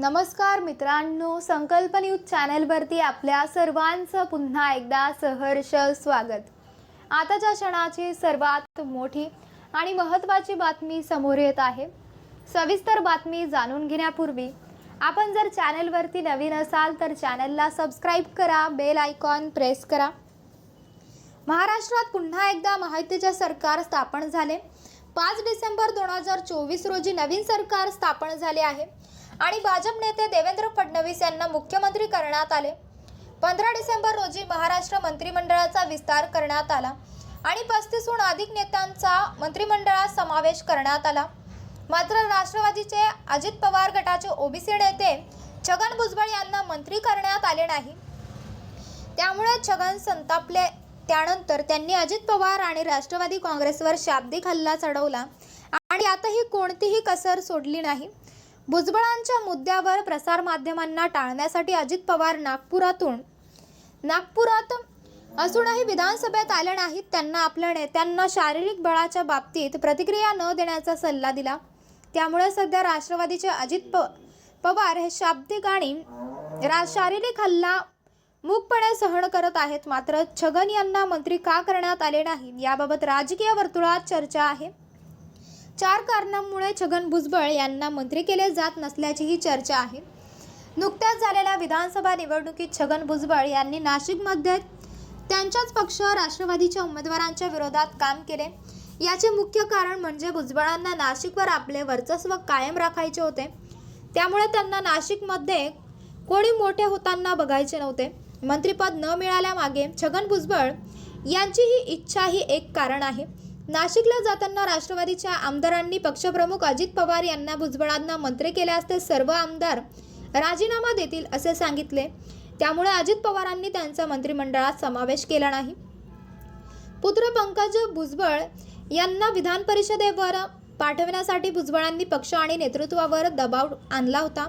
नमस्कार मित्रांनो संकल्प न्यूज चॅनलवरती आपल्या सर्वांचं पुन्हा एकदा सहर्ष स्वागत. आताच्या क्षणाची सर्वात मोठी आणि महत्त्वाची बातमी समोर येत आहे. सविस्तर बातमी जाणून घेण्यापूर्वी आपण जर चॅनलवरती नवीन असाल तर चॅनलला सबस्क्राईब करा बेल आयकॉन प्रेस करा. महाराष्ट्रात पुन्हा एकदा माहितीचे सरकार स्थापन झाले. पाच डिसेंबर दोन हजार चोवीस रोजी नवीन सरकार स्थापन झाले आहे. आणि भाजप नेते देवेंद्र फडणवीस यांना मुख्यमंत्री करण्यात आले. पंधरा डिसेंबर रोजी महाराष्ट्र मंत्रिमंडळाचा विस्तार करण्यात आला आणि पस्तीसहून अधिक नेत्यांचा मंत्रिमंडळात समावेश करण्यात आला. मात्र राष्ट्रवादीचे अजित पवार गटाचे ओबीसी नेते छगन भुजबळ यांना मंत्री करण्यात आले नाही. त्यामुळे छगन संतापले. त्यानंतर त्यांनी अजित पवार आणि राष्ट्रवादी काँग्रेसवर शाब्दिक हल्ला चढवला आणि यातही कोणतीही कसर सोडली नाही. भुजबळांच्या मुद्द्यावर प्रसारमाध्यमांना टाळण्यासाठी अजित पवार नागपुरातून. नागपुरात असूनही विधानसभेत आले नाहीत. त्यांना आपल्या नेत्यांना शारीरिक बळाच्या बाबतीत प्रतिक्रिया न देण्याचा सल्ला दिला. त्यामुळे सध्या राष्ट्रवादीचे अजित प पवार हे शाब्दिक आणि रा शारीरिक हल्ला मूकपणे सहन करत आहेत. मात्र छगन यांना मंत्री का करण्यात आले नाहीत? याबाबत राजकीय वर्तुळात चर्चा आहे. चार कारणांमुळे छगन भुजबळ यांना मंत्री केले जात नसल्याचीही चर्चा आहे. नुकत्याच झालेल्या विधानसभा निवडणुकीत छगन भुजबळ यांनी नाशिकमध्ये त्यांच्याच पक्ष राष्ट्रवादीच्या उमेदवारांच्या विरोधात काम केले. याचे मुख्य कारण म्हणजे भुजबळांना नाशिकवर आपले वर्चस्व कायम राखायचे होते. त्यामुळे त्यांना नाशिकमध्ये कोणी मोठे होताना बघायचे नव्हते. मंत्रिपद न मिळाल्यामागे छगन भुजबळ यांची ही इच्छा ही एक कारण आहे. नाशिकला जाताना राष्ट्रवादीच्या आमदारांनी पक्षप्रमुख अजित पवार यांना भुजबळांना मंत्री केल्यास ते सर्व आमदार राजीनामा देतील असे सांगितले. त्यामुळे अजित पवारांनी त्यांचा मंत्रिमंडळात समावेश केला नाही. पुत्र पंकज भुजबळ यांना विधान परिषदेवर पाठवण्यासाठी भुजबळांनी पक्ष आणि नेतृत्वावर दबाव आणला होता.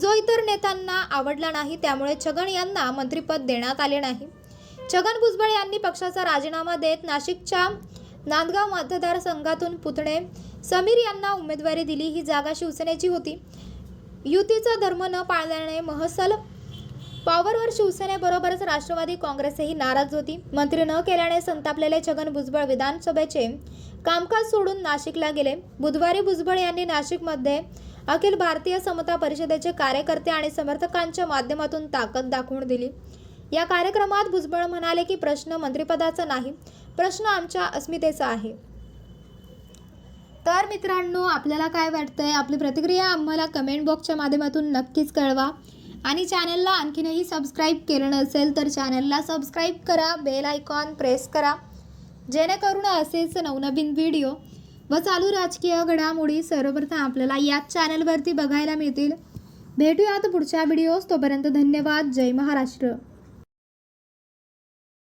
जो इतर नेत्यांना आवडला नाही त्यामुळे छगन यांना मंत्रिपद देण्यात आले नाही. छगन भुजबळ यांनी पक्षाचा राजीनामा देत नाशिकच्या नांदगाव मतदारसंघातून पुतणे. समीर यांना उमेदवारी दिली ही जागा शिवसेनेची होती. युतीचा धर्म न पाळल्याने महसल पॉवरवर शिवसेनेबरोबरच राष्ट्रवादी काँग्रेसही नाराज होती. मंत्री न केल्याने संतापलेले छगन भुजबळ विधानसभेचे कामकाज सोडून नाशिकला गेले. बुधवारी भुजबळ यांनी नाशिकमध्ये अखिल भारतीय समता परिषदेचे कार्यकर्ते आणि समर्थकांच्या माध्यमातून ताकद दाखवून दिली. या कार्यक्रमात भुजबळ म्हणाले की प्रश्न मंत्रिपदाचा नाही प्रश्न आमच्या अस्मितेचा आहे. तर मित्रांनो आपल्याला काय वाटतंय? आपली प्रतिक्रिया आम्हाला कमेंट बॉक्सच्या माध्यमातून नक्कीच कळवा. आणि चॅनलला आणखीनही सबस्क्राईब केलं नसेल तर चॅनलला सबस्क्राईब करा बेल आयकॉन प्रेस करा. जेणेकरून असेच नवनवीन व्हिडिओ व चालू राजकीय घडामोडी सर्वप्रथम आपल्याला याच चॅनलवरती बघायला मिळतील. भेटूयात पुढच्या व्हिडिओज तोपर्यंत धन्यवाद. जय महाराष्ट्र.